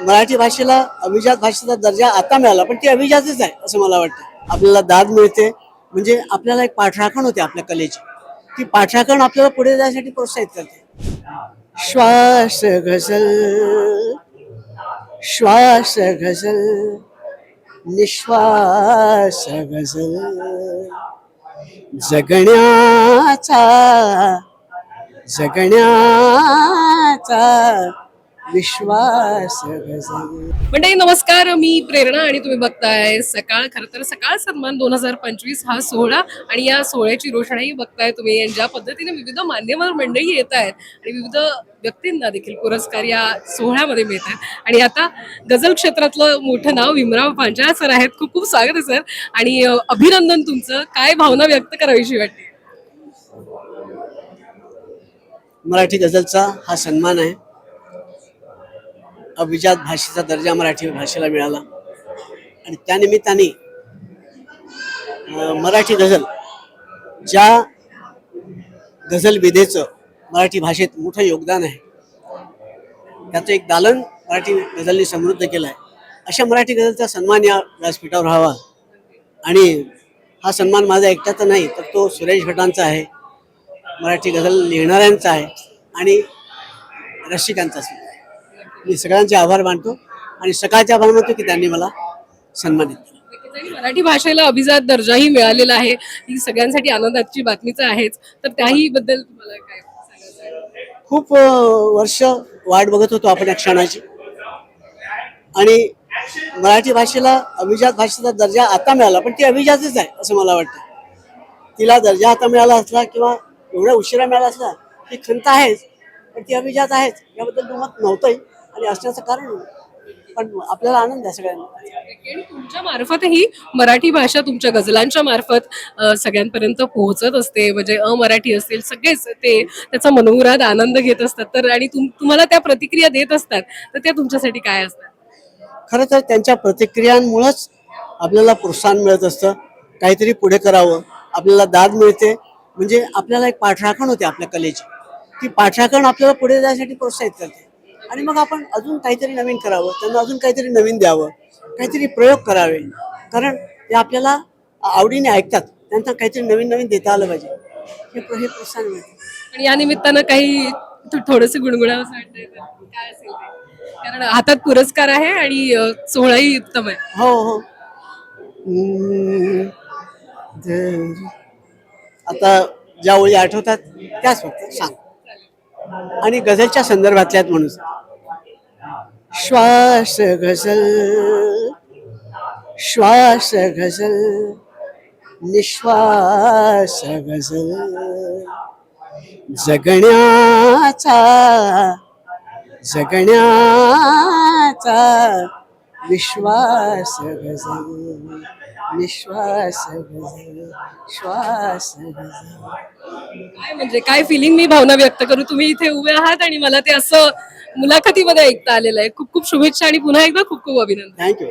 मराठी भाषेला अभिजात भाषेचा दर्जा आता मिळाला पण ती अभिजातच आहे असं मला वाटतं. आपल्याला दाद मिळते. म्हणजे आपल्याला एक पाठराखण होते आपल्या कलेची. ती पाठराखण आपल्याला पुढे जाण्यासाठी प्रोत्साहित करते. श्वास घसल श्वास घसल निश्वास घसल जगण्याचा जगण्याचा विश्वास मंडळी नमस्कार. मी प्रेरणा आणि तुम्ही बघताय सकाळ खरं तर सकाळ सन्मान दोन हजार पंचवीस हा सोहळा आणि या सोहळ्याची रोषणाई बघताय तुम्ही. ज्या पद्धतीने विविध मान्यवर मंडळी येत आहेत आणि विविध व्यक्तींना देखील पुरस्कार या सोहळ्यामध्ये मिळत आहेत. आणि आता गझल क्षेत्रातलं मोठं नाव भीमराव पांचाळ सर आहेत. खूप खूप स्वागत आहे सर. आणि अभिनंदन तुमचं. काय भावना व्यक्त करावीशी वाटते? मराठी गझलचा हा सन्मान आहे. अभिजात भाषेचा दर्जा मराठी भाषेला मिळाला. आणि त्यानिमित्ताने मराठी गझल ज्या गझल विधेचं मराठी भाषेत मोठं योगदान आहे त्याचं एक दालन मराठी गझलने समृद्ध केलं आहे अशा मराठी गझलचा सन्मान या व्यासपीठावर व्हावा. आणि हा सन्मान माझा एकट्याचा नाही तर तो सुरेश भटांचा आहे. मराठी गझल लिहिणाऱ्यांचा आहे आणि रसिकांचा आहे मी सगळ्यांचे आभार मानतो आणि सकाळचे आभार मानतो की त्यांनी मला सन्मानित केलं मराठी भाषेला अभिजात दर्जाही मिळालेला आहे. ही सगळ्यांसाठी आनंदाची बातमीच आहेच. तर त्याही बद्दल तुम्हाला काय? खूप वर्ष वाट बघत होतो आपण या क्षणाची. आणि मराठी भाषेला अभिजात भाषेचा दर्जा आता मिळाला पण ती अभिजातच आहे असं मला वाटतं. तिला दर्जा आता मिळाला असला किंवा एवढ्या उशिरा मिळाला असला ती खंत आहेच पण ती अभिजात आहेच याबद्दल दुमत नव्हतंही. आणि असण्याचं कारण. पण आपल्याला आनंद आहे सगळ्यांना. तुमच्या मार्फतही मराठी भाषा तुमच्या गझलांच्या मार्फत अ, सगळ्यांपर्यंत पोहोचत असते. म्हणजे अमराठी असतील सगळेच ते त्याचा मनोमुराद आनंद घेत असतात. तर आणि तुम तुम्हाला त्या प्रतिक्रिया देत असतात. तर त्या तुमच्यासाठी काय असतात? खरं तर त्यांच्या प्रतिक्रियांमुळंच आपल्याला प्रोत्साहन मिळत असतं. काहीतरी पुढे करावं आपल्याला दाद मिळते. म्हणजे आपल्याला एक पाठराखण होते आपल्या कलेची. ती पाठराखण आपल्याला पुढे जाण्यासाठी प्रोत्साहित करते. आणि मग आपण अजून काहीतरी नवीन करावं त्यांना अजून काहीतरी नवीन द्यावं काहीतरी प्रयोग करावे. कारण ते आपल्याला आवडीने ऐकतात त्यांना काहीतरी नवीन नवीन देता आलं पाहिजे. हे प्रो- हे प्रोत्साहन मिळतं. आणि या निमित्तानं काही थोडस गुणगुणावं वाटतंय तर काय असेल ते? कारण हातात पुरस्कार आहे आणि सोहळाही उत्तम आहे. हो हो. आता ज्या ओळी आठवतात त्याच फक्त सांग. आणि गझलच्या संदर्भातल्या आहेत म्हणून श्वास घसल श्वास घसल निश्वास घसल जगण्याचा जगण्याचा विश्वास गजल निश्वास गझल श्वास गझल काय म्हणजे काय फिलिंग मी भावना व्यक्त करू? तुम्ही इथे उभे आहात आणि मला ते असं मुलाखतीमध्ये ऐकता आलेलं आहे. खूप खूप शुभेच्छा आणि पुन्हा एकदा खूप खूप अभिनंदन. थँक्यू